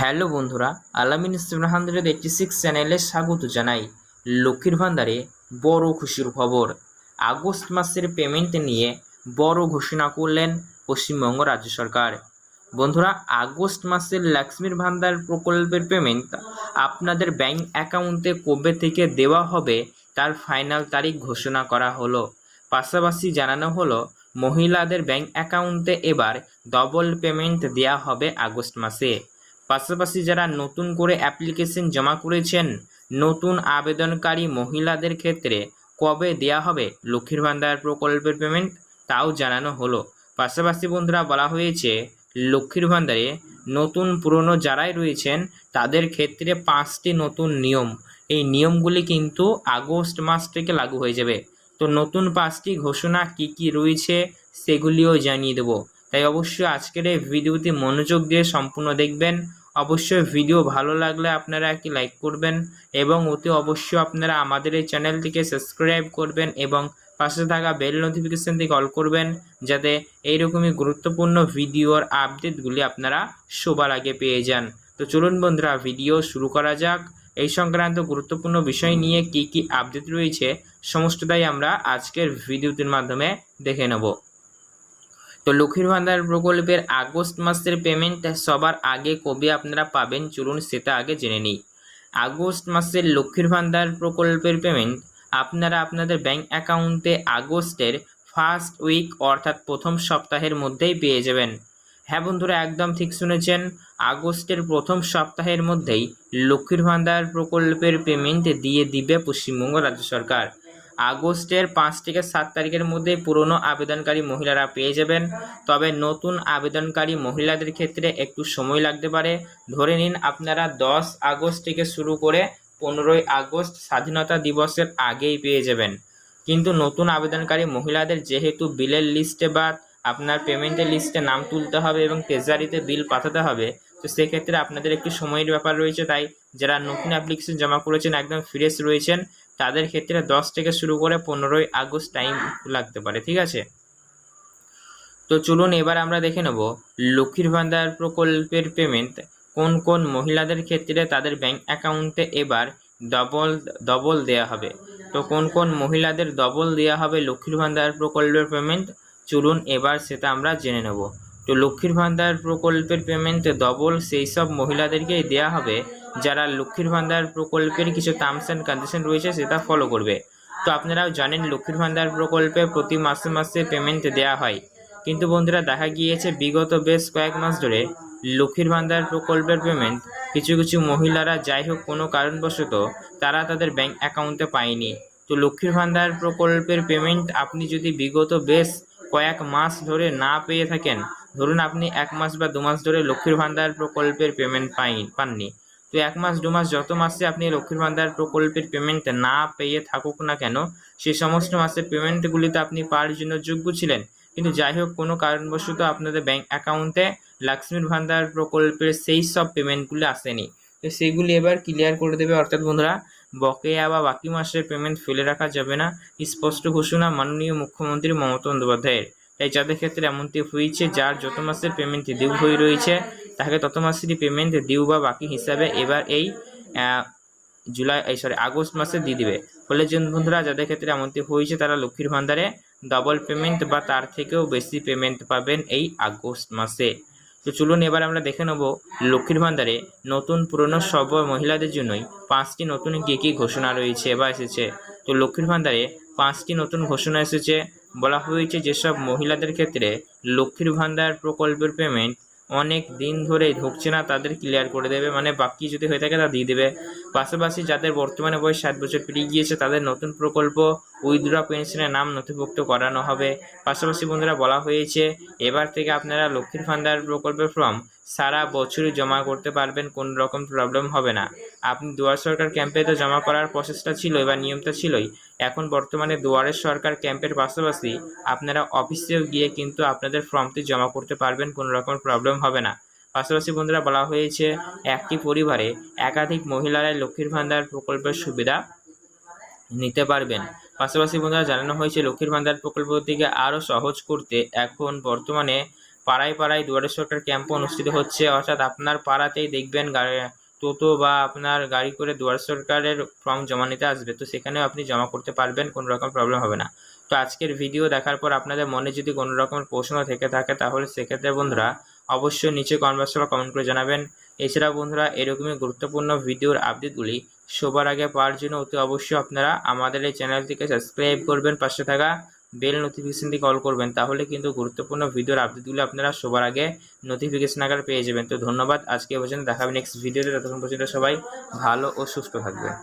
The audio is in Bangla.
হ্যালো বন্ধুরা, আলামিন সেভেন হান্ড্রেড এইটটি সিক্স চ্যানেলে স্বাগত জানাই লক্ষ্মীর ভান্ডারে বড় খুশির খবর। আগস্ট মাসের পেমেন্ট নিয়ে বড় ঘোষণা করলেন পশ্চিমবঙ্গ রাজ্য সরকার। বন্ধুরা, আগস্ট মাসের লক্ষ্মীর ভান্ডার প্রকল্পের পেমেন্ট আপনাদের ব্যাংক অ্যাকাউন্টে কবে থেকে দেওয়া হবে তার ফাইনাল তারিখ ঘোষণা করা হলো। পাশাপাশি জানানো হলো, মহিলাদের ব্যাংক অ্যাকাউন্টে এবার ডবল পেমেন্ট দেওয়া হবে আগস্ট মাসে। পাশাপাশি যারা নতুন করে অ্যাপ্লিকেশন জমা করেছেন, নতুন আবেদনকারী মহিলাদের ক্ষেত্রে কবে দেয়া হবে লক্ষ্মীর ভান্ডার প্রকল্পের পেমেন্ট তাও জানানো হলো। পাশাপাশি বন্ধুরা বলা হয়েছে, লক্ষ্মীর ভান্ডারে নতুন পুরনো যারাই রয়েছেন, তাদের ক্ষেত্রে পাঁচটি নতুন নিয়ম। এই নিয়মগুলি কিন্তু আগস্ট মাস থেকে লাগু হয়ে যাবে। তো নতুন পাঁচটি ঘোষণা কি কি রয়েছে সেগুলিও জানিয়ে দেবো। তাই অবশ্যই আজকের এই ভিডিওটি মনোযোগ দিয়ে সম্পূর্ণ দেখবেন। অবশ্যই ভিডিও ভালো লাগলে আপনারা একটি লাইক করবেন এবং অতি অবশ্যই আপনারা আমাদের এই চ্যানেলটিকে সাবস্ক্রাইব করবেন এবং পাশে থাকা বেল নোটিফিকেশনটি কল করবেন যাতে এইরকমই গুরুত্বপূর্ণ ভিডিওর আপডেটগুলি আপনারা সবার আগে পেয়ে যান। তো চলুন বন্ধুরা ভিডিও শুরু করা যাক। এই সংক্রান্ত গুরুত্বপূর্ণ বিষয় নিয়ে কি কি আপডেট রয়েছে, সমস্তটাই আমরা আজকের ভিডিওটির মাধ্যমে দেখে নেব। তো লক্ষ্মীর ভান্ডার প্রকল্পের আগস্ট মাসের পেমেন্ট সবার আগে কবে আপনারা পাবেন? চলুন সেটা আগে জেনে নিই। আগস্ট মাসের লক্ষ্মীর ভান্ডার প্রকল্পের পেমেন্ট আপনারা আপনাদের ব্যাংক অ্যাকাউন্টে আগস্টের ফার্স্ট উইক অর্থাৎ প্রথম সপ্তাহের মধ্যেই পেয়ে যাবেন। হ্যাঁ বন্ধুরা, একদম ঠিক শুনেছেন। আগস্টের প্রথম সপ্তাহের মধ্যেই লক্ষ্মীর ভান্ডার প্রকল্পের পেমেন্ট দিয়ে দিবে পশ্চিমবঙ্গ রাজ্য সরকার। আগস্টের পাঁচ থেকে সাত তারিখের মধ্যে পুরনো আবেদনকারী মহিলারা পেয়ে যাবেন। তবে নতুন আবেদনকারী মহিলাদের ক্ষেত্রে একটু সময় লাগতে পারে। ধরে নিন আপনারা দশ আগস্ট থেকে শুরু করে পনেরোই আগস্ট স্বাধীনতা দিবসের আগেই পেয়ে যাবেন। কিন্তু নতুন আবেদনকারী মহিলাদের যেহেতু বিলের লিস্টে বা আপনার পেমেন্টের লিস্টে নাম তুলতে হবে এবং ট্রেজারিতে বিল পাঠাতে হবে, তো সেক্ষেত্রে আপনাদের একটু সময়ের ব্যাপার রয়েছে। তাই যারা নতুন অ্যাপ্লিকেশন জমা করেছেন, একদম ফ্রেশ রয়েছেন তাদের ক্ষেত্রে দশ থেকে শুরু করে পনেরোই আগস্ট টাইম লাগতে পারে, ঠিক আছে? তো চলুন এবার আমরা দেখে নেব, লক্ষ্মীর ভান্ডার প্রকল্পের পেমেন্ট কোন কোন মহিলাদের ক্ষেত্রে তাদের ব্যাংক অ্যাকাউন্টে এবার ডবল ডবল দেওয়া হবে। তো কোন কোন মহিলাদের ডবল দেওয়া হবে লক্ষ্মীর ভান্ডার প্রকল্পের পেমেন্ট চলুন এবার সেটা আমরা জেনে নেব। তো লক্ষ্মীর ভান্ডার প্রকল্পের পেমেন্ট ডবল সেই সব মহিলাদেরকেই দেওয়া হবে যারা লক্ষ্মীর ভান্ডার প্রকল্পের কিছু টার্মস অ্যান্ড কন্ডিশন রয়েছে সেটা ফলো করবে। তো আপনারাও জানেন লক্ষ্মীর ভান্ডার প্রকল্পে প্রতি মাসে মাসে পেমেন্ট দেওয়া হয়। কিন্তু বন্ধুরা, দেখা গিয়েছে বিগত বেশ কয়েক মাস ধরে লক্ষ্মীর ভান্ডার প্রকল্পের পেমেন্ট কিছু কিছু মহিলারা যাই হোক কোনো কারণবশত তারা তাদের ব্যাংক অ্যাকাউন্টে পায়নি। তো লক্ষ্মীর ভান্ডার প্রকল্পের পেমেন্ট আপনি যদি বিগত বেশ কয়েক মাস ধরে না পেয়ে থাকেন, ধরুন আপনি এক মাস বা দু মাস ধরে লক্ষ্মীর ভান্ডার প্রকল্পের পেমেন্ট পাই পাননি। তো এক মাস, দু মাস যত মাসে আপনি লক্ষ্মীর ভান্ডার প্রকল্পের পেমেন্ট না পেয়ে থাকুক না কেন সেই সমস্ত মাসের পেমেন্টগুলিতে আপনি পাওয়ার জন্য যোগ্য ছিলেন। কিন্তু যাই হোক, কোনো কারণবশত আপনাদের ব্যাংক অ্যাকাউন্টে লক্ষ্মীর ভান্ডার প্রকল্পের সেই সব পেমেন্টগুলি আসেনি। তো সেইগুলি এবার ক্লিয়ার করে দেবে। অর্থাৎ বন্ধুরা, বকেয়া বা বাকি মাসের পেমেন্ট ফেলে রাখা যাবে না। স্পষ্ট ঘোষণা মাননীয় মুখ্যমন্ত্রী মমতা বন্দ্যোপাধ্যায়ের। তাই যাদের ক্ষেত্রে এমনটি হয়েছে, যার যত মাসের পেমেন্ট ডিউ হয়ে রয়েছে তাকে তত মাসেরই পেমেন্ট ডিউ বা বাকি হিসাবে এবার এই জুলাই, এই সরি আগস্ট মাসে দিয়ে দিবে। ফলে যে বন্ধুরা, যাদের ক্ষেত্রে এমনটি হয়েছে, তারা লক্ষ্মীর ভান্ডারে ডবল পেমেন্ট বা তার থেকেও বেশি পেমেন্ট পাবেন এই আগস্ট মাসে। তো চলুন এবার আমরা দেখে নেব লক্ষ্মীর ভান্ডারে নতুন পুরনো সব মহিলাদের জন্যই পাঁচটি নতুন কী কী ঘোষণা রয়েছে বা এসেছে। তো লক্ষ্মীর ভান্ডারে পাঁচটি নতুন ঘোষণা এসেছে। বলা হয়েছে যেসব মহিলাদের ক্ষেত্রে লক্ষ্মীর ভান্ডার প্রকল্পের পেমেন্ট অনেক দিন ধরে ঢুকছে না, তাদের ক্লিয়ার করে দেবে। মানে বাকি যদি হয়ে থাকে তা দিয়ে দেবে। পাশাপাশি যাদের বর্তমানে বয়স ষাট বছর পেরিয়ে গিয়েছে, তাদের নতুন প্রকল্প উইথড্র পেনশনের নাম নথিভুক্ত করানো হবে। পাশাপাশি বন্ধুরা, বলা হয়েছে, এবার থেকে আপনারা লক্ষ্মীর ভান্ডার প্রকল্পের ফর্ম সারা বছরই জমা করতে পারবেন, কোনো রকম প্রবলেম হবে না। আপনি দুয়ার সরকার ক্যাম্পে তো জমা করার প্রসেসটা ছিল বা নিয়মটা ছিলই, এখন বর্তমানে দুয়ারের সরকার ক্যাম্পের পাশাপাশি আপনারা অফিসেও গিয়ে কিন্তু আপনাদের ফর্মটি জমা করতে পারবেন, কোনো রকম প্রবলেম হবে না। পাশাপাশি বন্ধুরা, বলা হয়েছে, একটি পরিবারে একাধিক মহিলারাই লক্ষ্মীর ভান্ডার প্রকল্পের সুবিধা নিতে পারবেন। পাশাপাশি বন্ধুরা, জানানো হয়েছে, লক্ষ্মীর ভান্ডার প্রকল্পটিকে আরও সহজ করতে এখন বর্তমানে পাড়ায় পাড়ায় দুয়ারে সরকার ক্যাম্প অনুষ্ঠিত হচ্ছে, অর্থাৎ আপনার পাড়াতেই দেখবেন গাড়ি টোটো বা আপনার গাড়ি করে দুয়ার সরকারের ফর্ম জমা নিতে আসবে, তো সেখানেও আপনি জমা করতে পারবেন, কোনো রকম প্রবলেম হবে না। তো আজকের ভিডিও দেখার পর আপনাদের মনে যদি কোনো রকমের প্রশ্ন থেকে থাকে, তাহলে সেক্ষেত্রে বন্ধুরা অবশ্যই নিচে বা কমেন্ট করে জানাবেন। এছাড়া বন্ধুরা, এরকমই গুরুত্বপূর্ণ ভিডিওর আপডেটগুলি সবার আগে পাওয়ার জন্য অতি অবশ্যই আপনারা আমাদের এই চ্যানেলটিকে সাবস্ক্রাইব করবেন, পাশে থাকা বেল নোটিফিকেশন দিয়ে কল করবেন, তাহলে কিন্তু গুরুত্বপূর্ণ ভিডিওর আপডেটগুলো আপনারা সবার আগে নোটিফিকেশন আকারে পেয়ে যাবেন। তো ধন্যবাদ, আজকে পর্যন্ত দেখাবেন নেক্সট ভিডিওতে ততক্ষণ পর্যন্ত সবাই ভালো ও সুস্থ থাকবেন।